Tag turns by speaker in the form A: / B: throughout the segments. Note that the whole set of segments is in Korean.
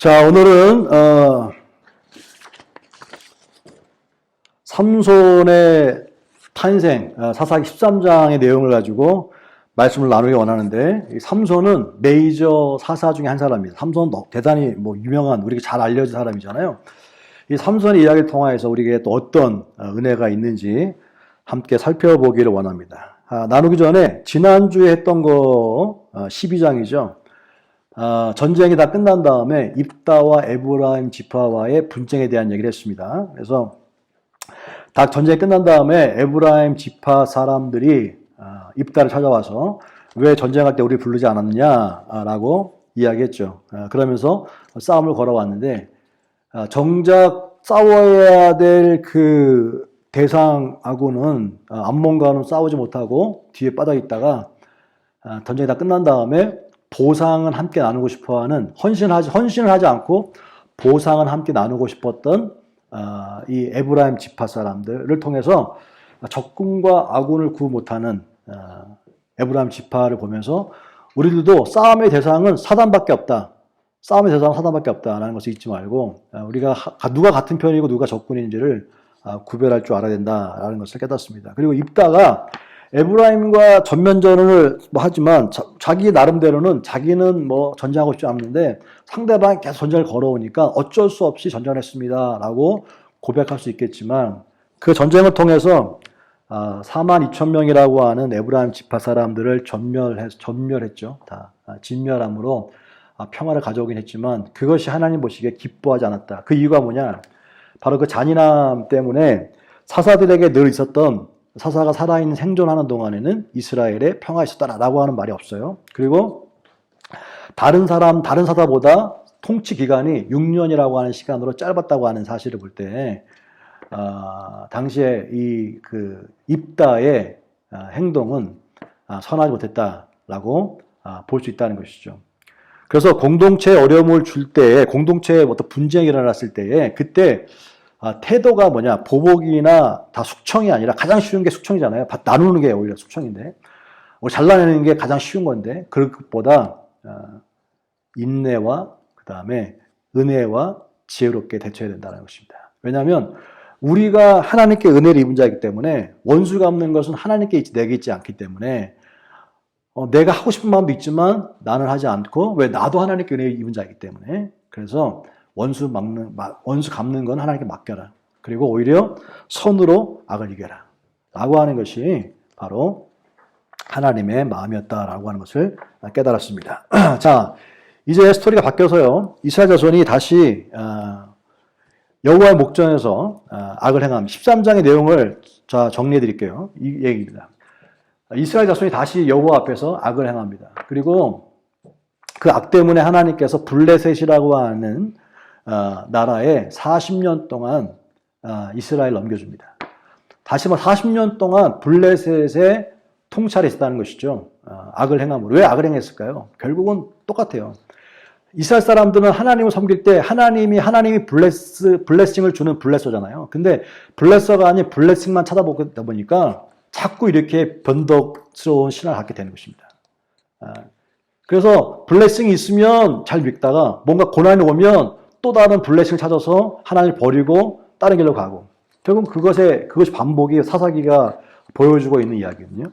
A: 자, 오늘은, 어, 삼손의 탄생, 어, 사사기 13장의 내용을 가지고 말씀을 나누기 원하는데, 이 삼손은 메이저 사사 중에 한 사람입니다. 삼손 대단히 뭐 유명한, 우리가 잘 알려진 사람이잖아요. 이 삼손의 이야기를 통하여서 우리에게 또 어떤 어, 은혜가 있는지 함께 살펴보기를 원합니다. 아, 나누기 전에 지난주에 했던 거 어, 12장이죠. 아, 전쟁이 다 끝난 다음에 입다와 에브라임 지파와의 분쟁에 대한 얘기를 했습니다. 그래서 다 전쟁이 끝난 다음에 에브라임 지파 사람들이 아, 입다를 찾아와서 왜 전쟁할 때 우리 부르지 않았느냐라고 이야기했죠. 아, 그러면서 싸움을 걸어왔는데 아, 정작 싸워야 될 그 대상하고는 아, 암몬과는 싸우지 못하고 뒤에 빠져 있다가 아, 전쟁이 다 끝난 다음에 보상은 함께 나누고 싶어 하는 헌신하지 헌신을 하지 않고 보상은 함께 나누고 싶었던 아, 이 에브라임 지파 사람들을 통해서 적군과 아군을 구분 못하는 아, 에브라임 지파를 보면서 우리들도 싸움의 대상은 사단밖에 없다. 싸움의 대상은 사단밖에 없다라는 것을 잊지 말고 아, 우리가 하- 누가 같은 편이고 누가 적군인지를 아, 구별할 줄 알아야 된다라는 것을 깨닫습니다. 그리고 입다가 에브라임과 전면전을 뭐 하지만 자, 기 나름대로는 자기는 뭐 전쟁하고 싶지 않는데 상대방이 계속 전쟁을 걸어오니까 어쩔 수 없이 전전했습니다라고 고백할 수 있겠지만 그 전쟁을 통해서 아, 4만 2천 명이라고 하는 에브라임 지파 사람들을 전멸해, 전멸했죠. 다 아, 진멸함으로 아, 평화를 가져오긴 했지만 그것이 하나님 보시기에 기뻐하지 않았다. 그 이유가 뭐냐? 바로 그 잔인함 때문에 사사들에게 늘 있었던 사사가 살아있는 생존하는 동안에는 이스라엘에 평화 있었다라고 하는 말이 없어요. 그리고 다른 사람, 다른 사사보다 통치 기간이 6년이라고 하는 시간으로 짧았다고 하는 사실을 볼 때, 아, 당시에 이 그 입다의 아, 행동은 아, 선하지 못했다라고 아, 볼수 있다는 것이죠. 그래서 공동체에 어려움을 줄 때에 공동체에 어떤 분쟁이 일어났을 때에 그때 아, 태도가 뭐냐 보복이나 다 숙청이 아니라 가장 쉬운 게 숙청이잖아요. 바- 나누는 게 오히려 숙청인데 뭐 잘라내는 게 가장 쉬운 건데 그것보다 아, 인내와 그 다음에 은혜와 지혜롭게 대처해야 된다는 것입니다. 왜냐하면 우리가 하나님께 은혜를 입은 자이기 때문에 원수 갚는 것은 하나님께 있지 내게 있지 않기 때문에 어, 내가 하고 싶은 마음도 있지만 나는 하지 않고 왜 나도 하나님께 은혜 입은 자이기 때문에 그래서 원수 막는 마- 원수 갚는 건 하나님께 맡겨라. 그리고 오히려 선으로 악을 이겨라. 라고 하는 것이 바로 하나님의 마음이었다라고 하는 것을 깨달았습니다. 자, 이제 스토리가 바뀌어서요. 이스라엘 자손이 다시 어, 여호와의 목전에서 어, 악을 행함. 13장의 내용을 자 정리해 드릴게요. 이 얘기입니다. 이스라엘 자손이 다시 여호와 앞에서 악을 행합니다. 그리고 그 악 때문에 하나님께서 블레셋이라고 하는 어, 나라에 40년 동안 어, 이스라엘 넘겨줍니다. 다시 말 40년 동안 블레셋의 통찰이 있었다는 것이죠. 어, 악을 행함으로. 왜 악을 행했을까요? 결국은 똑같아요. 이스라엘 사람들은 하나님을 섬길 때 하나님이 하나님이 블레스 블레싱을 주는 블레서잖아요. 근데 블레서가 아닌 블레싱만 찾아보다 보니까 자꾸 이렇게 변덕스러운 신앙을 갖게 되는 것입니다. 아, 그래서 블레싱이 있으면 잘 믿다가 뭔가 고난이 오면 또 다른 블레싱을 찾아서 하나님을 버리고 다른 길로 가고 결국 그것에 그것이 반복이 사사기가 보여주고 있는 이야기거든요.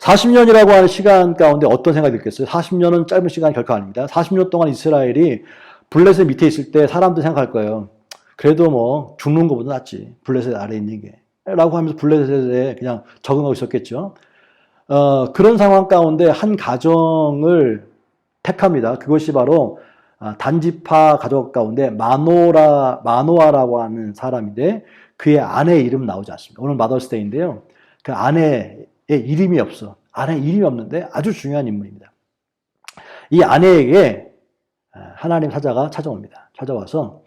A: 40년이라고 하는 시간 가운데 어떤 생각이 들겠어요? 40년은 짧은 시간이 결코 아닙니다. 40년 동안 이스라엘이 블레셋 밑에 있을 때 사람들 생각할 거예요. 그래도 뭐 죽는 것보다 낫지. 블레셋 아래 있는 게. 라고 하면서 블레셋에 그냥 적응하고 있었겠죠. 어, 그런 상황 가운데 한 가정을 택합니다. 그것이 바로 아, 단지파 가족 가운데 마노라, 마노아라고 하는 사람인데 그의 아내의 이름 나오지 않습니다. 오늘 마더스데이인데요. 그 아내의 이름이 없어. 아내 이름이 없는데 아주 중요한 인물입니다. 이 아내에게 아, 하나님 사자가 찾아옵니다. 찾아와서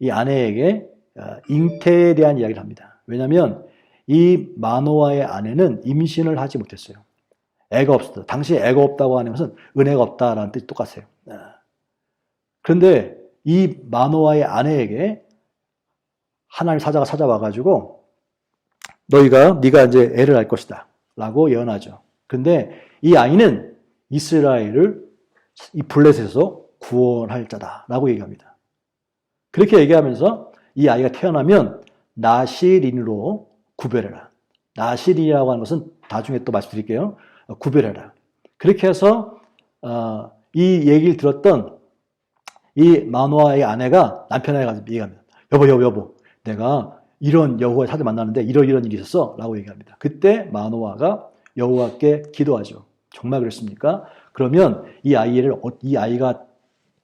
A: 이 아내에게 어, 잉태에 대한 이야기를 합니다. 왜냐하면 이 마노아의 아내는 임신을 하지 못했어요. 애가 없었다. 당시 애가 없다고 하는 것은 은혜가 없다라는 뜻이 똑같아요. 아. 그런데 이 마노아의 아내에게 하나님 사자가 찾아와 가지고 너희가 네가 이제 애를 낳을 것이다라고 예언하죠. 근데 이 아이는 이스라엘을 이 블레셋에서 구원할 자다라고 얘기합니다. 그렇게 얘기하면서 이 아이가 태어나면 나시린으로 구별해라. 나시린이라고 하는 것은 나중에 또 말씀드릴게요. 어, 구별해라. 그렇게 해서 어, 이 얘기를 들었던 이 마노아의 아내가 남편에게 가서 얘기합니다. 여보, 여보, 여보, 내가 이런 여호와의 사자 만나는데 이런 이런 일이 있었어 라고 얘기합니다. 그때 마노아가 여호와께 기도하죠. 정말 그랬습니까? 그러면 이 아이를 어- 이 아이가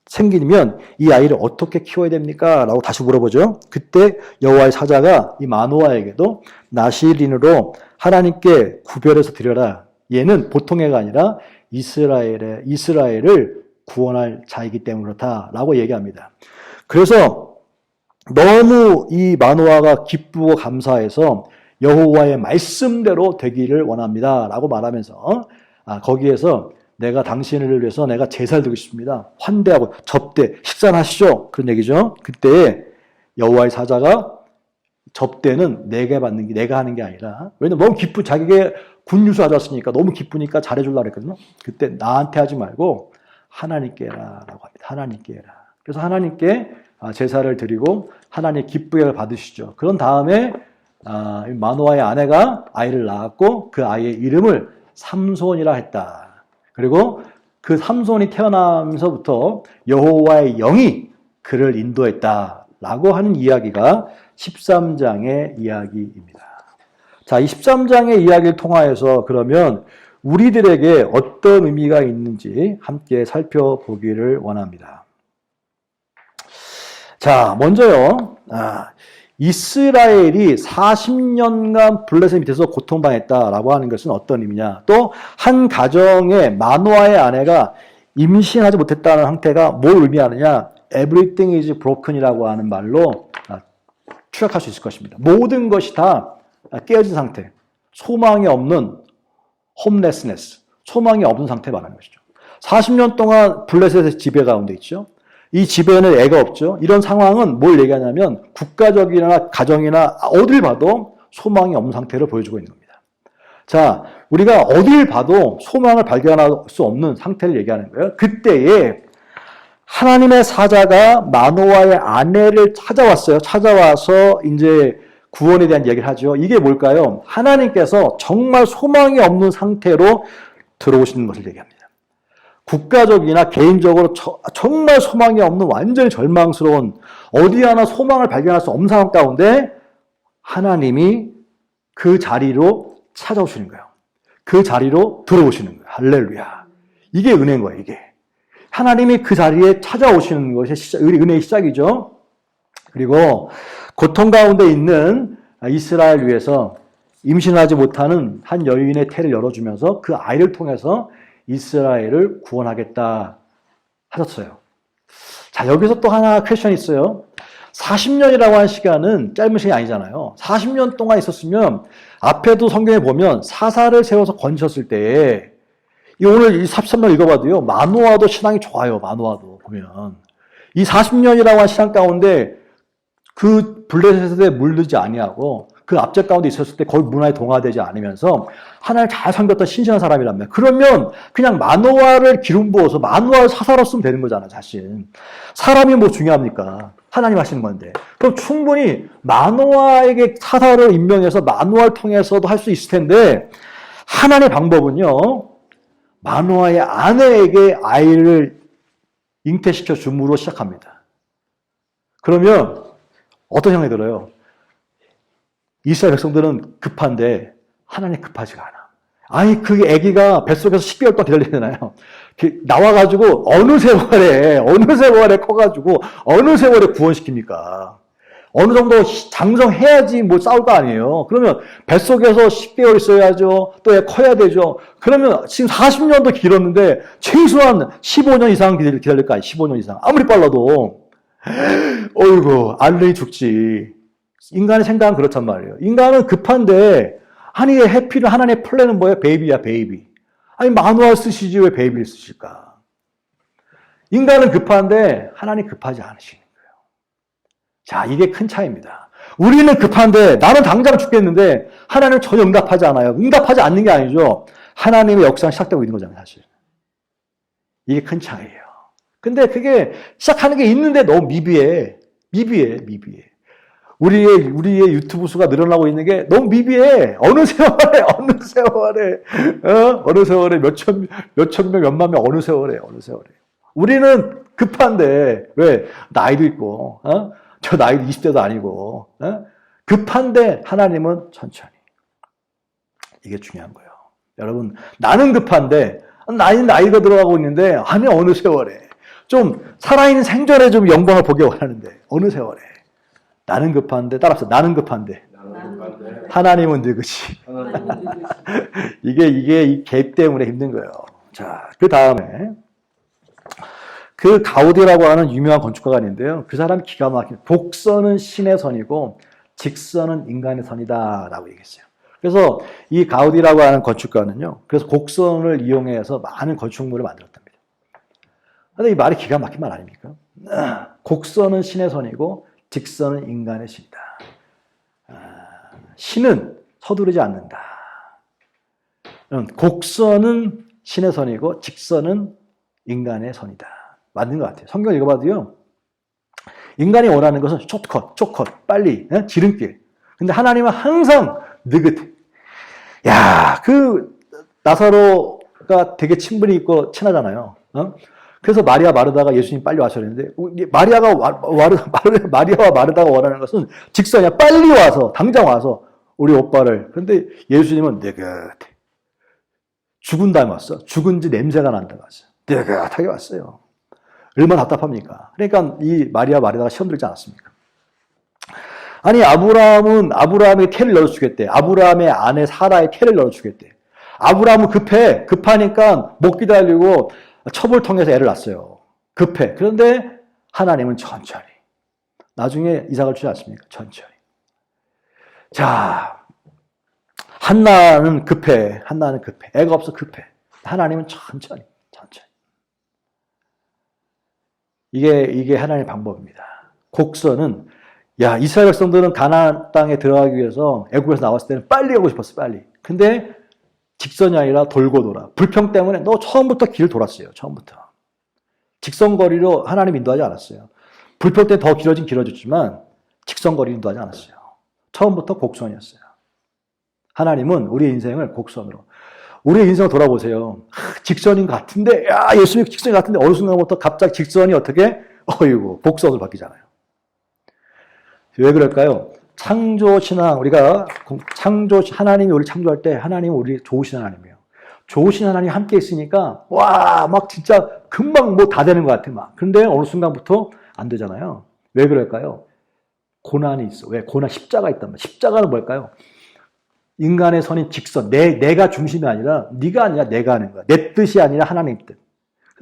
A: 생기면 이 아이를 어떻게 키워야 됩니까? 라고 다시 물어보죠. 그때 여호와의 사자가 이 마노아에게도 나시린으로 하나님께 구별해서 드려라. 얘는 보통 애가 아니라 이스라엘의 이스라엘을 구원할 자이기 때문에 그렇다라고 얘기합니다. 그래서 너무 이 마노아가 기쁘고 감사해서 여호와의 말씀대로 되기를 원합니다라고 말하면서 아, 거기에서 내가 당신을 위해서 내가 제사를 드리고 싶습니다. 환대하고 접대, 식사를 하시죠. 그런 얘기죠. 그때 여호와의 사자가 접대는 내가 받는 게 내가 하는 게 아니라 왜냐면 너무 기쁘 자기가 군유수 가져왔으니까 너무 기쁘니까 잘해주려고 그랬거든요. 그때 나한테 하지 말고 하나님께 해라라고 합니다. 하나님께 해라. 그래서 하나님께 아, 제사를 드리고 하나님 기쁘게 받으시죠. 그런 다음에 아, 이 마노아의 아내가 아이를 낳았고 그 아이의 이름을 삼손이라 했다. 그리고 그 삼손이 태어나면서부터 여호와의 영이 그를 인도했다라고 하는 이야기가 13장의 이야기입니다. 자, 이 13장의 이야기를 통하여서 그러면 우리들에게 어떤 의미가 있는지 함께 살펴보기를 원합니다. 자, 먼저요. 아, 이스라엘이 40년간 블레셋 밑에서 고통당했다라고 하는 것은 어떤 의미냐? 또 한 가정의 마노아의 아내가 임신하지 못했다는 상태가 뭘 의미하느냐? Everything is broken이라고 하는 말로 아, 추락할 수 있을 것입니다. 모든 것이 다 깨어진 상태, 소망이 없는 홈레스네스, 소망이 없는 상태 말하는 것이죠. 40년 동안 블레셋의 지배 가운데 있죠. 이 집에는 애가 없죠. 이런 상황은 뭘 얘기하냐면 국가적이나 가정이나 어딜 봐도 소망이 없는 상태를 보여주고 있는 겁니다. 자, 우리가 어딜 봐도 소망을 발견할 수 없는 상태를 얘기하는 거예요. 그때에 하나님의 사자가 마노아의 아내를 찾아왔어요. 찾아와서 이제 구원에 대한 얘기를 하죠. 이게 뭘까요? 하나님께서 정말 소망이 없는 상태로 들어오시는 것을 얘기합니다. 국가적이나 개인적으로 저- 정말 소망이 없는 완전히 절망스러운 어디 하나 소망을 발견할 수 없는 상황 가운데 하나님이 그 자리로 찾아오시는 거예요. 그 자리로 들어오시는 거예요. 할렐루야. 이게 은혜인 거예요, 이게. 하나님이 그 자리에 찾아오시는 것이 시작- 은혜의 시작이죠. 그리고 고통 가운데 있는 이스라엘 위해서 임신하지 못하는 한 여인의 태를 열어주면서 그 아이를 통해서 이스라엘을 구원하겠다 하셨어요. 자, 여기서 또 하나 퀘션이 있어요. 40년이라고 하는 시간은 짧은 시간이 아니잖아요. 40년 동안 있었으면 앞에도 성경에 보면 사사를 세워서 건졌을 때이 오늘 이 43년 읽어봐도요. 마노아도 신앙이 좋아요. 마노아도 보면 이 40년이라고 하는 시간 가운데 그 블레셋에 물들지 아니하고 그 앞절 가운데 있었을 때 거기 문화에 동화되지 않으면서 하나를 잘 섬겼던 신실한 사람이랍니다. 그러면 그냥 마노아를 기름 부어서 마노아를 사사로 쓰면 되는 거잖아, 사실. 사람이 뭐 중요합니까? 하나님 하시는 건데. 그럼 충분히 마노아에게 사사를 임명해서 마노아를 통해서도 할 수 있을 텐데 하나님의 방법은요. 마노아의 아내에게 아이를 잉태시켜 줌으로 시작합니다. 그러면 어떤 생각이 들어요? 이스라엘 백성들은 급한데 하나님 급하지가 않아. 아니 그 아기가 뱃속에서 10개월 동안 기다리잖아요. 그 나와가지고 어느 세월에 어느 세월에 커가지고 어느 세월에 구원시킵니까? 어느 정도 장성해야지 뭐 싸울 거 아니에요. 그러면 뱃속에서 10개월 있어야죠. 또애 커야 되죠. 그러면 지금 40년도 길었는데 최소한 15년 이상 기다릴 거 아니에요. 15년 이상. 아무리 빨라도. 어이구, 알레이 죽지. 인간의 생각은 그렇단 말이에요. 인간은 급한데, 아니, 해피는 하나님의 플랜은 뭐예요? 베이비야, 베이비. 아니, 마누알 쓰시지 왜 베이비를 쓰실까? 인간은 급한데, 하나님 급하지 않으시는 거예요. 자, 이게 큰 차이입니다. 우리는 급한데, 나는 당장 죽겠는데, 하나님 전혀 응답하지 않아요. 응답하지 않는 게 아니죠. 하나님의 역사가 시작되고 있는 거잖아요, 사실. 이게 큰 차이예요. 근데 그게 시작하는 게 있는데 너무 미비해. 미비해, 미비해. 우리의, 우리의 유튜브 수가 늘어나고 있는 게 너무 미비해. 어느 세월에, 어느 세월에, 어? 어느 세월에 몇천, 몇천 명, 몇만 명, 어느 세월에, 어느 세월에. 우리는 급한데, 왜? 나이도 있고, 어? 저 나이도 20대도 아니고, 어? 급한데 하나님은 천천히. 이게 중요한 거예요. 여러분, 나는 급한데, 나이, 나이가 들어가고 있는데, 아니, 어느 세월에. 좀, 살아있는 생전에 좀 영광을 보기 원하는데, 어느 세월에. 나는 급한데, 따라서 나는 급한데, 하나님은
B: 누구시?
A: 이게, 이게 이 갭 때문에 힘든 거예요. 자, 그 다음에, 그 가우디라고 하는 유명한 건축가가 있는데요. 그 사람이 기가 막힌, 복선은 신의 선이고, 직선은 인간의 선이다. 라고 얘기했어요. 그래서 이 가우디라고 하는 건축가는요, 그래서 곡선을 이용해서 많은 건축물을 만들었답니다. 근데 이 말이 기가 막힌 말 아닙니까? 곡선은 신의 선이고, 직선은 인간의 신이다. 아, 신은 서두르지 않는다. 음, 곡선은 신의 선이고, 직선은 인간의 선이다. 맞는 것 같아요. 성경 읽어봐도요, 인간이 원하는 것은 숏컷, 숏컷, 빨리, 예? 지름길. 근데 하나님은 항상 느긋해. 야, 그 나사로가 되게 친분이 있고 친하잖아요. 어? 그래서 마리아 마르다가 예수님 빨리 와셔야 되는데 마리아가 마르, 마리아와 마르다가 원하는 것은 직선이야. 빨리 와서 당장 와서 우리 오빠를. 근데 예수님은 느긋해. 죽은 다음에 왔어. 죽은 지 냄새가 난다고 왔어요. 느긋하게 왔어요. 얼마나 답답합니까? 그러니까 이 마리아 마리아가 시험 들지 않았습니까? 아니 아브라함은 아브라함의 태를 넣어주겠대. 아브라함의 아내 사라의 태를 넣어주겠대. 아브라함은 급해. 급하니까 못 기다리고 첩을 통해서 애를 낳았어요. 급해. 그런데 하나님은 천천히. 나중에 이삭을 주지 않습니까? 천천히. 자, 한나는 급해. 한나는 급해. 애가 없어 급해. 하나님은 천천히. 천천히. 이게 이게 하나님의 방법입니다. 곡선은 야 이스라엘 백성들은 가나안 땅에 들어가기 위해서 애굽에서 나왔을 때는 빨리 가고 싶었어 빨리. 근데 직선이 아니라 돌고 돌아. 불평 때문에 너 처음부터 길 돌았어요. 처음부터. 직선거리로 하나님 인도하지 않았어요. 불평 때 더 길어진 길어졌지만 직선거리 인도하지 않았어요. 처음부터 곡선이었어요. 하나님은 우리 인생을 곡선으로. 우리 인생을 돌아보세요. 하, 직선인 것 같은데, 야, 예수님 직선인 것 같은데, 어느 순간부터 갑자기 직선이 어떻게, 어이구, 곡선으로 바뀌잖아요. 왜 그럴까요? 창조 신앙, 우리가 창조, 하나님이 우리 창조할 때, 하나님은 우리 좋으신 하나님이에요. 좋으신 하나님이 함께 있으니까, 와, 막 진짜 금방 뭐 다 되는 것 같아, 막. 근데 어느 순간부터 안 되잖아요. 왜 그럴까요? 고난이 있어. 왜? 고난, 십자가 있단 말이에요. 십자가는 뭘까요? 인간의 선인 직선, 내, 내가 중심이 아니라 네가 아니라 내가 하는 거야. 내 뜻이 아니라 하나님 뜻.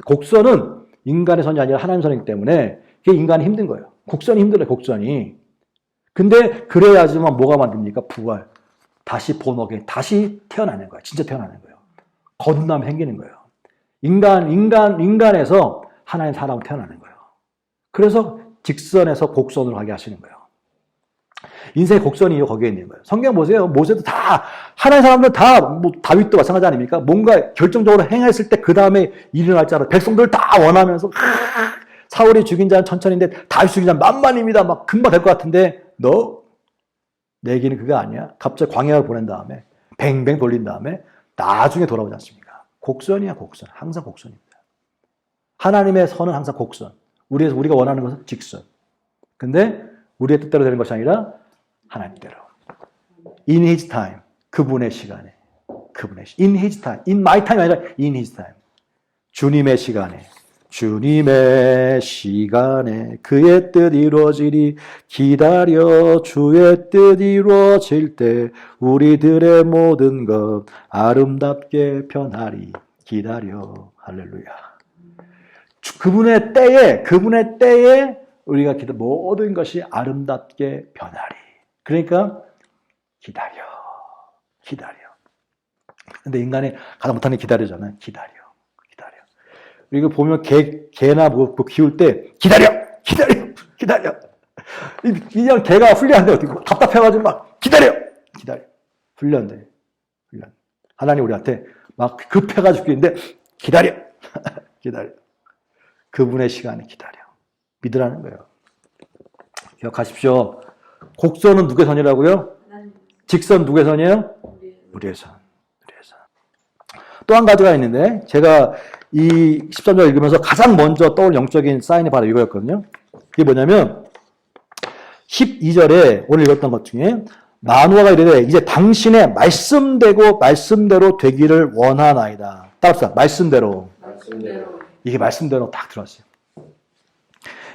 A: 곡선은 인간의 선이 아니라 하나님 선이기 때문에 그게 인간이 힘든 거예요. 곡선이 힘들어요, 곡선이. 근데 그래야지만 뭐가 만듭니까? 부활. 다시 본어게 다시 태어나는 거야. 진짜 태어나는 거예요. 거듭남 생기는 거예요. 인간, 인간, 인간에서 하나님 사람으로 태어나는 거예요. 그래서 직선에서 곡선으로 가게 하시는 거예요. 인생의 곡선이 거기에 있는 거예요. 성경 보세요. 모세도 다, 하나의 사람들 다, 뭐, 다윗도 마찬가지 아닙니까? 뭔가 결정적으로 행했을 때 그 다음에 일어날 줄 알아. 백성들 다 원하면서, 사울이 죽인 자는 천천인데, 다윗 죽인 자는 만만입니다. 막 금방 될 것 같은데, 너, 내 길은 그거 아니야. 갑자기 광야를 보낸 다음에, 뱅뱅 돌린 다음에, 나중에 돌아오지 않습니까? 곡선이야, 곡선. 항상 곡선입니다. 하나님의 선은 항상 곡선. 우리, 우리가 원하는 것은 직선. 근데, 우리의 뜻대로 되는 것이 아니라, 하나님대로. In His time. 그분의 시간에. 그분의 시 In His time. In my time 아니라 In His time. 주님의 시간에. 주님의 시간에 그의 뜻 이루어지리 기다려 주의 뜻 이루어질 때 우리들의 모든 것 아름답게 변하리 기다려 할렐루야 주- 그분의 때에 그분의 때에 우리가 기다 모든 것이 아름답게 변하리 그러니까 기다려. 기다려. 근데 인간이 가장 못하는 게 기다리잖아요. 기다려. 그리고 보면 개, 개나 뭐, 뭐 키울 때 기다려! 기다려! 기다려! 이- 그냥 개가 훈련한데 어떻게 답답해가지고 막 기다려! 기다려. 훈련돼. 훈련. 하나님 우리한테 막 급해가지고 있는데 기다려! 기다려. 그분의 시간을 기다려. 믿으라는 거예요. 기억하십시오. 곡선은 누구의 선이라고요? 직선 누구의 선이에요?
B: 우리
A: 우리의 선. 우리의 선. 또 한 가지가 있는데, 제가 이 13절 읽으면서 가장 먼저 떠올 영적인 사인이 바로 이거였거든요. 그게 뭐냐면, 12절에 오늘 읽었던 것 중에, 마누아가 이르되, 이제 당신의 말씀되고 말씀대로 되기를 원하나이다. 따라합시다. 말씀대로.
B: 말씀대로
A: 이게 말씀대로 딱 들어왔어요.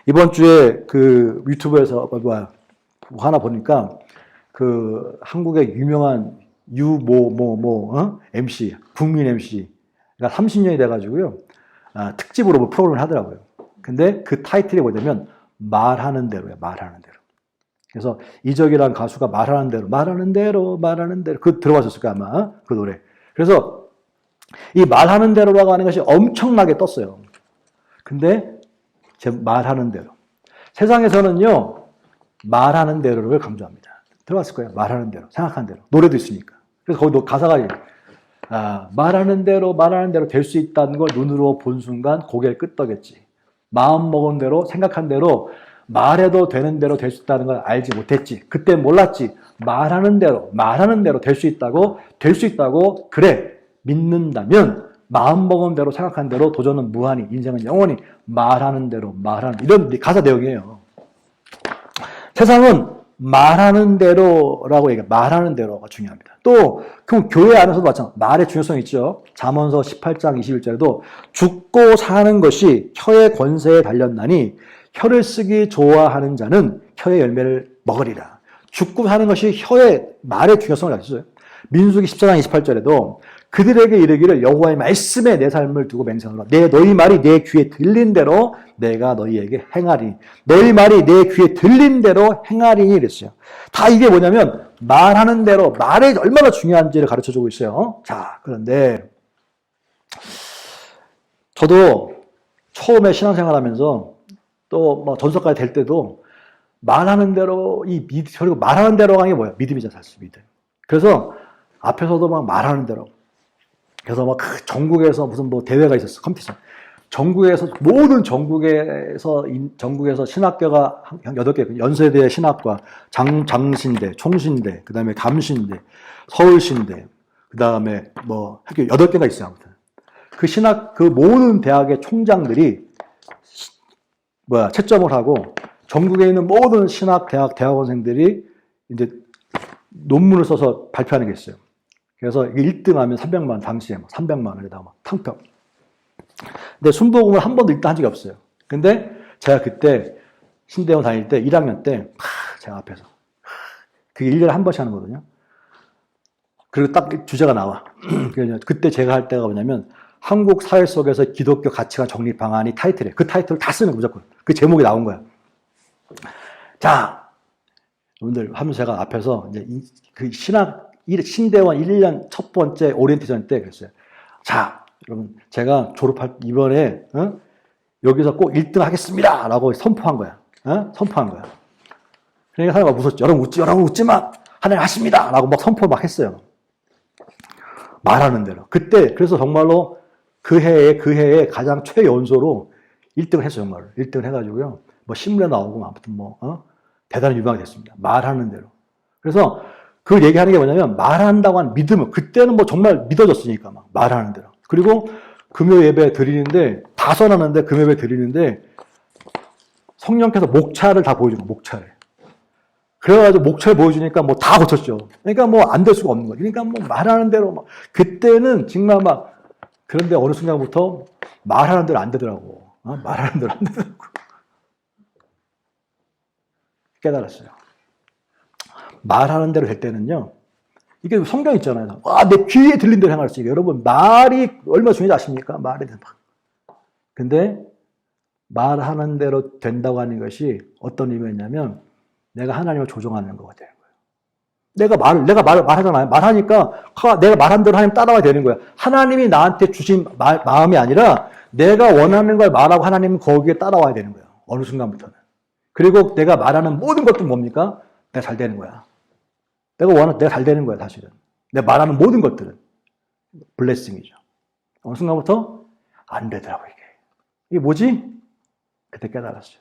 A: 이번 주에 그 유튜브에서 뭐 뭐야 하나 보니까 그 한국의 유명한 유모 뭐뭐 어? MC 국민 MC 가 30년이 돼가지고요 아, 특집으로 뭐 프로그램을 하더라고요. 근데 그 타이틀이 뭐냐면 말하는 대로야 말하는 대로. 그래서 이적이란 가수가 말하는 대로 말하는 대로 말하는 대로 그 들어봤었을 거야 아마 그 노래. 그래서 이 말하는 대로라고 하는 것이 엄청나게 떴어요. 근데 제 말하는 대로. 세상에서는요, 말하는 대로를 강조합니다. 들어봤을 거예요. 말하는 대로. 생각하는 대로. 노래도 있으니까. 그래서 거기 가사가, 아, 말하는 대로, 말하는 대로 될 수 있다는 걸 눈으로 본 순간 고개를 끄덕였지. 마음 먹은 대로, 생각한 대로, 말해도 되는 대로 될 수 있다는 걸 알지 못했지. 그때 몰랐지. 말하는 대로, 말하는 대로 될 수 있다고, 될 수 있다고, 그래. 믿는다면, 마음 먹은 대로, 생각한 대로, 도전은 무한히, 인생은 영원히 말하는 대로, 말하는, 이런 가사 내용이에요. 세상은 말하는 대로라고 얘기해. 말하는 대로가 중요합니다. 또, 그 교회 안에서도 마찬가지. 말의 중요성이 있죠. 잠언서 18장 21절에도 죽고 사는 것이 혀의 권세에 달렸나니 혀를 쓰기 좋아하는 자는 혀의 열매를 먹으리라. 죽고 사는 것이 혀의 말의 중요성을 가지고 있어요. 민수기 14장 28절에도 그들에게 이르기를 여호와의 말씀에 내 삶을 두고 맹세하노라. 내 너희 말이 내 귀에 들린 대로 내가 너희에게 행하리니. 너희 말이 내 귀에 들린 대로 행하리니 이랬어요. 다 이게 뭐냐면 말하는 대로 말이 얼마나 중요한지를 가르쳐 주고 있어요. 자, 그런데 저도 처음에 신앙생활 하면서 또 뭐 전서까지 될 때도 말하는 대로 이 믿, 그리고 말하는 대로 하는 게 뭐야? 믿음이잖아, 사실 믿음. 그래서 앞에서도 막 말하는 대로. 그래서 막그 전국에서 무슨 뭐 대회가 있었어, 컴퓨터. 전국에서 모든 전국에서 인- 전국에서 신학교가 한 8개 연세대 신학과 장 장신대, 총신대, 그다음에 감신대, 서울신대, 그다음에 뭐 학교 8개가 있어요, 아무튼. 그 신학 그 모든 대학의 총장들이 시- 뭐야, 채점을 하고 전국에 있는 모든 신학 대학 대학원생들이 이제 논문을 써서 발표하는 게 있어요. 그래서 1등 하면 300만 원, 당시에 막 300만 원에다가 막 탕평. 근데 순복음을 한 번도 1등 한 적이 없어요. 근데 제가 그때 신대원 다닐 때 1학년 때 하, 제가 앞에서 하, 그게 1년에 한 번씩 하는 거거든요. 그리고 딱 주제가 나와. 그때 제가 할 때가 뭐냐면 한국 사회 속에서 기독교 가치관 정립 방안이 타이틀이에요. 그 타이틀을 다 쓰는 거 무조건. 그 제목이 나온 거야. 자, 여러분들 하면서 제가 앞에서 이제 이- 그 신학 일- 신대원 1년 첫 번째 오리엔테이션 때 그랬어요. 자, 여러분 제가 졸업할 이번에 어? 여기서 꼭 1등 하겠습니다 라고 선포한 거야. 어? 선포한 거야. 그러니까 사람이 웃었죠. 여러분 웃지, 여러분 웃지 마. 하나님 하십니다 라고 막 선포 막 했어요. 말하는 대로. 그때 그래서 정말로 그 해에 그 해에 가장 최연소로 1등을 했어요, 정말. 1등을 해가지고요. 뭐 신문에 나오고 아무튼 뭐 어? 대단히 유명하게 됐습니다. 말하는 대로. 그래서 그 얘기하는 게 뭐냐면 말한다고 하는 믿음을 그때는 뭐 정말 믿어졌으니까 막 말하는 대로. 그리고 금요 예배 드리는데 다 써놨는데 금요 예배 드리는데 성령께서 목차를 다 보여주는 목차를. 그래가지고 목차를 보여주니까 뭐 다 고쳤죠. 그러니까 뭐 안 될 수가 없는 거예요. 그러니까 뭐 말하는 대로 막 그때는 정말 막 그런데 어느 순간부터 말하는 대로 안 되더라고. 어? 말하는 대로 안 되더라고. 깨달았어요. 말하는 대로 될 때는요. 이게 성경 있잖아요. 와, 내 귀에 들린 대로 행할 수 있게. 여러분, 말이 얼마나 중요한지 아십니까? 말에 대한 막. 근데 말하는 대로 된다고 하는 것이 어떤 의미였냐면 내가 하나님을 조종하는 거가 되는 거예요. 내가 말, 내가 말, 말하잖아요. 말하니까 하- 내가 말한 대로 하나님 따라와야 되는 거야. 하나님이 나한테 주신 마, 마음이 아니라 내가 원하는 걸 말하고 하나님은 거기에 따라와야 되는 거예요. 어느 순간부터는. 그리고 내가 말하는 모든 것도 뭡니까? 내가 잘 되는 거야. 내가 원하는, 내가 잘 되는 거야, 사실은. 내가 말하는 모든 것들은. 블레싱이죠. 어느 순간부터 안 되더라고, 이게. 이게 뭐지? 그때 깨달았어요.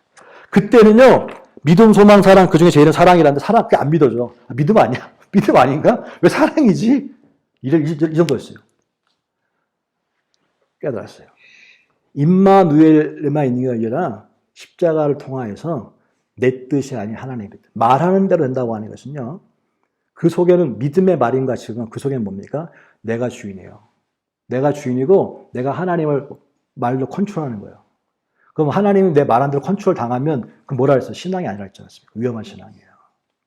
A: 그때는요, 믿음, 소망, 사랑, 그 중에 제일은 사랑이라는데 사랑 그게 안 믿어져. 아, 믿음 아니야? 믿음 아닌가? 왜 사랑이지? 이, 이, 이 정도였어요. 깨달았어요. 임마누엘에만 있는 게 아니라 십자가를 통하여서 내 뜻이 아닌 하나님의 뜻. 말하는 대로 된다고 하는 것은요. 그 속에는 믿음의 말인가 지금 그 속에는 뭡니까? 내가 주인이에요. 내가 주인이고 내가 하나님을 말로 컨트롤하는 거예요. 그럼 하나님이 내 말한 대로 컨트롤 당하면 그 뭐라 했어? 신앙이 아니라 했지 않습니까? 위험한 신앙이에요.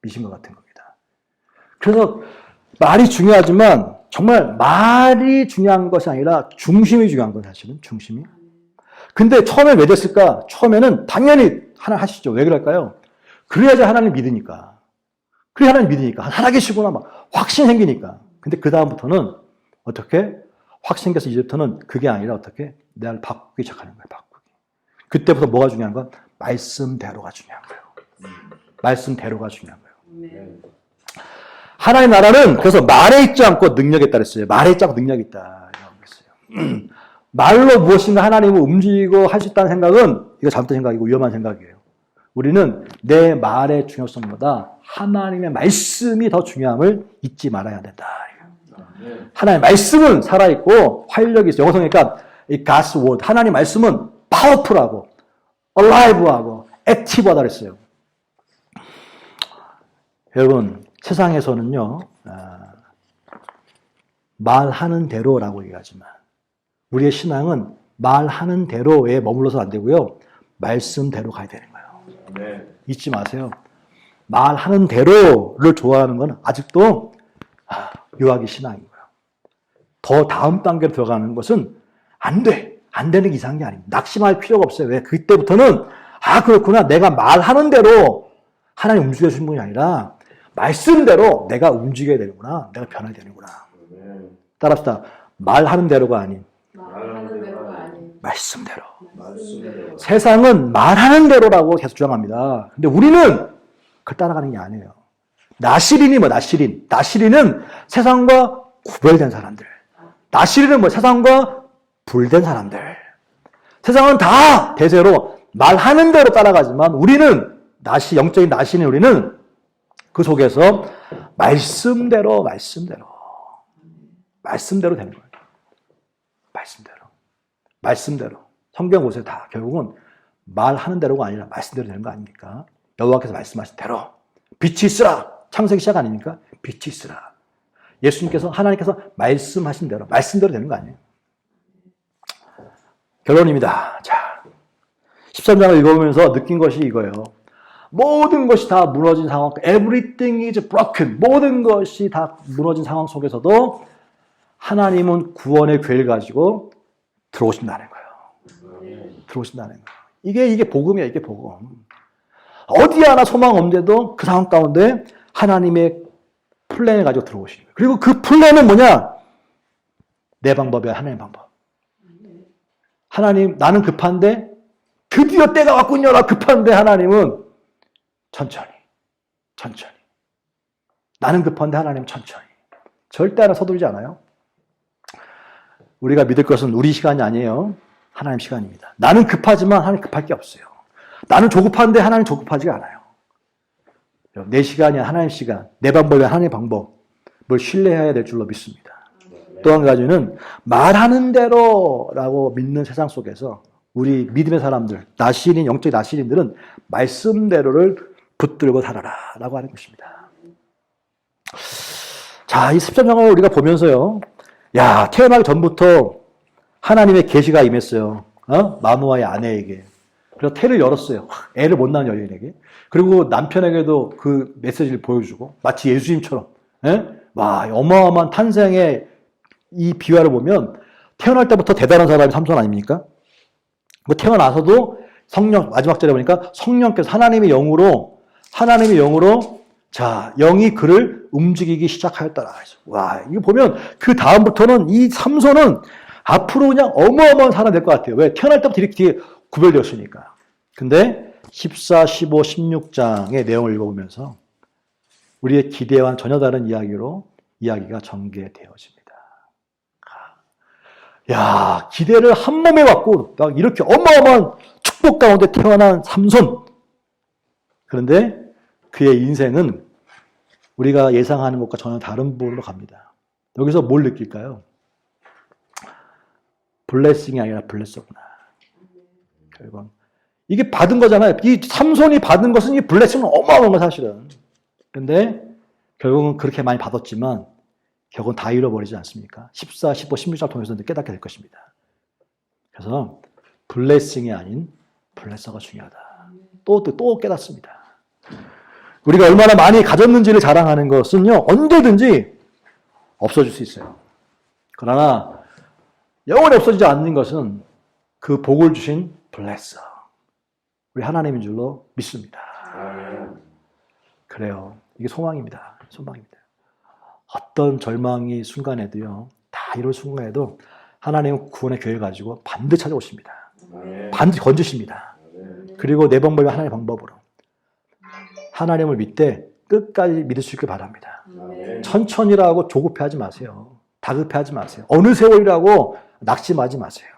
A: 미신과 같은 겁니다. 그래서 말이 중요하지만 정말 말이 중요한 것이 아니라 중심이 중요한 건 사실은 중심이. 근데 처음에 왜 됐을까? 처음에는 당연히 하나 하시죠. 왜 그럴까요? 그래야지 하나님 믿으니까. 그래야 하나님 믿으니까. 살아계시구나 막 확신 생기니까. 근데 그 다음부터는 어떻게? 확 생겨서 이제부터는 그게 아니라 어떻게? 나를 바꾸기 시작하는 거예요. 바꾸기. 그때부터 뭐가 중요한 건? 말씀대로가 중요한 거예요. 말씀대로가 중요한 거예요.
B: 네.
A: 하나님 나라는 그래서 말에 있지 않고 능력에 있다 그랬어요. 말에 있지 않고 능력이 있다. 이라고 그랬어요. 말로 무엇인가 하나님을 움직이고 할 수 있다는 생각은 이거 잘못된 생각이고 위험한 생각이에요. 우리는 내 말의 중요성보다 하나님의 말씀이 더 중요함을 잊지 말아야 된다.
B: 네.
A: 하나님의 말씀은 살아있고 활력이 있어요. 영어성이니까 이 God's word. 하나님 말씀은 파워풀하고 alive하고 active하다 그랬어요. 여러분 세상에서는요 아, 말하는 대로라고 얘기하지만 우리의 신앙은 말하는 대로에 머물러서 안 되고요 말씀대로 가야 되는 거예요.
B: 네.
A: 잊지 마세요. 말하는 대로를 좋아하는 건 아직도 아, 유아기 신앙인 거예요. 더 다음 단계로 들어가는 것은 안 돼. 안 되는 게 이상한 게 아닙니다. 낙심할 필요가 없어요. 왜? 그때부터는 아 그렇구나. 내가 말하는 대로 하나님 움직여 주는 분이 아니라 말씀대로 내가 움직여야 되는구나. 내가 변해야 되는구나.
B: 네.
A: 따라합시다. 말하는 대로가 아닌
C: 말하는 대로가 아닌
A: 말씀대로.
B: 말씀대로.
A: 세상은 말하는 대로라고 계속 주장합니다. 근데 우리는 그걸 따라가는 게 아니에요. 나시린이 뭐 나시린? 나시린은 세상과 구별된 사람들. 나시린은 뭐 세상과 불된 사람들. 세상은 다 대세로 말하는 대로 따라가지만 우리는 나시 영적인 나시린 우리는 그 속에서 말씀대로 말씀대로 말씀대로 되는 거예요. 말씀대로. 말씀대로. 성경 보세요. 다 결국은 말하는 대로가 아니라 말씀대로 되는 거 아닙니까? 여호와께서 말씀하신 대로 빛이 있으라. 창세기 시작 아닙니까? 빛이 있으라. 예수님께서 하나님께서 말씀하신 대로 말씀대로 되는 거 아니에요? 결론입니다. 자, 13장을 읽어보면서 느낀 것이 이거예요. 모든 것이 다 무너진 상황, everything is broken. 모든 것이 다 무너진 상황 속에서도 하나님은 구원의 괴를 가지고 들어오신다는 거예요. 들어오신다는 거예요. 이게, 이게 복음이야, 이게 복음. 어디 하나 소망 없는데도 그 상황 가운데 하나님의 플랜을 가지고 들어오시는 거예요. 그리고 그 플랜은 뭐냐? 내 방법이야, 하나님 방법. 하나님, 나는 급한데 드디어 때가 왔군요. 나 급한데 하나님은 천천히, 천천히. 나는 급한데 하나님 천천히. 절대 하나 서두르지 않아요. 우리가 믿을 것은 우리 시간이 아니에요. 하나님 시간입니다. 나는 급하지만 하나님 급할 게 없어요. 나는 조급한데 하나님 조급하지가 않아요. 내 시간이 하나님 시간, 내 방법이 하나님의 방법을 신뢰해야 될 줄로 믿습니다. 또 한 가지는 말하는 대로라고 믿는 세상 속에서 우리 믿음의 사람들, 나시린, 영적 나시린들은 말씀대로를 붙들고 살아라 라고 하는 것입니다. 자, 이 13장을 우리가 보면서요. 야, 태어나기 전부터 하나님의 계시가 임했어요. 어? 마누아의 아내에게. 그래서 태를 열었어요. 애를 못 낳은 여인에게. 그리고 남편에게도 그 메시지를 보여주고 마치 예수님처럼. 예? 와, 어마어마한 탄생의 이 비화를 보면 태어날 때부터 대단한 사람이 삼손 아닙니까? 뭐 태어나서도 성령 마지막 절에 보니까 성령께서 하나님의 영으로 하나님의 영으로 자 영이 그를 움직이기 시작하였더라. 와 이거 보면 그 다음부터는 이 삼손은 앞으로 그냥 어마어마한 사람 될 것 같아요. 왜 태어날 때부터 이렇게 구별되었으니까. 근데 14, 15, 16장의 내용을 읽어보면서 우리의 기대와는 전혀 다른 이야기로 이야기가 전개되어집니다. 야, 기대를 한 몸에 갖고 막 이렇게 어마어마한 축복 가운데 태어난 삼손. 그런데 그의 인생은 우리가 예상하는 것과 전혀 다른 부분으로 갑니다. 여기서 뭘 느낄까요? 블레싱이 아니라 블레서구나. 결국은 이게 받은 거잖아요. 이 삼손이 받은 것은 이 블레싱은 어마어마한 거 사실은. 근데 결국은 그렇게 많이 받았지만 결국은 다 잃어버리지 않습니까? 14, 15, 16장 통해서 깨닫게 될 것입니다. 그래서 블레싱이 아닌 블레서가 중요하다. 또, 또, 또 깨닫습니다. 우리가 얼마나 많이 가졌는지를 자랑하는 것은요, 언제든지 없어질 수 있어요. 그러나 영원히 없어지지 않는 것은 그 복을 주신 블레서. 우리 하나님인 줄로 믿습니다. 그래요. 이게 소망입니다. 소망입니다. 어떤 절망이 순간에도요, 다 이럴 순간에도 하나님은 구원의 교회 가지고 반드시 찾아오십니다. 반드시 건지십니다. 그리고 내 방법이 하나님의 방법으로. 하나님을 믿되 끝까지 믿을 수 있길 바랍니다. 천천히라고 조급해 하지 마세요. 다급해 하지 마세요. 어느 세월이라고 낙심하지 마세요.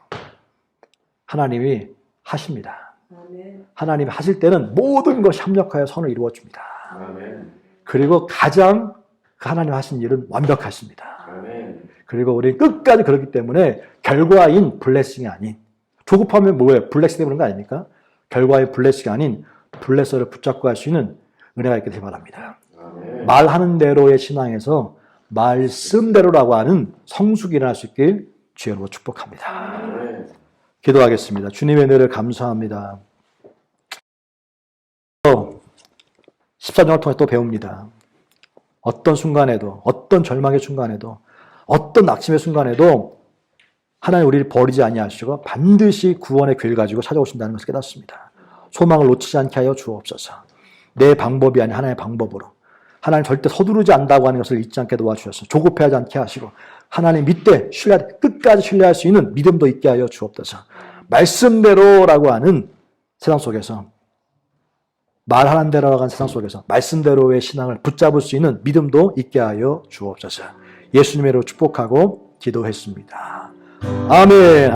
A: 하나님이 하십니다.
C: 아멘.
A: 하나님이 하실 때는 모든 것이 합력하여 선을 이루어 줍니다.
B: 아멘.
A: 그리고 가장 그 하나님 하신 일은 완벽하십니다.
B: 아멘.
A: 그리고 우리 끝까지 그렇기 때문에 결과인 블레싱이 아닌 조급하면 뭐예요? 블레싱 그런 거 아닙니까? 결과의 블레싱이 아닌 블레서를 붙잡고 할수 있는 은혜가 있게 되기 바랍니다.
B: 아멘.
A: 말하는 대로의 신앙에서 말씀대로라고 하는 성숙이 일어날 수 있길 주여로 축복합니다.
B: 아멘.
A: 기도하겠습니다. 주님의 은혜를 감사합니다. 14장을 통해 또 배웁니다. 어떤 순간에도, 어떤 절망의 순간에도, 어떤 낙심의 순간에도 하나님 우리를 버리지 아니하시고 반드시 구원의 귀를 가지고 찾아오신다는 것을 깨닫습니다. 소망을 놓치지 않게 하여 주옵소서. 내 방법이 아닌 하나님의 방법으로. 하나님 절대 서두르지 않다고 하는 것을 잊지 않게 도와주셔서 조급해하지 않게 하시고 하나님 믿되 신뢰 끝까지 신뢰할 수 있는 믿음도 있게 하여 주옵소서. 말씀대로라고 하는 세상 속에서 말하는 대로라고 하는 세상 속에서 말씀대로의 신앙을 붙잡을 수 있는 믿음도 있게 하여 주옵소서. 예수님으로 축복하고 기도했습니다. 아멘.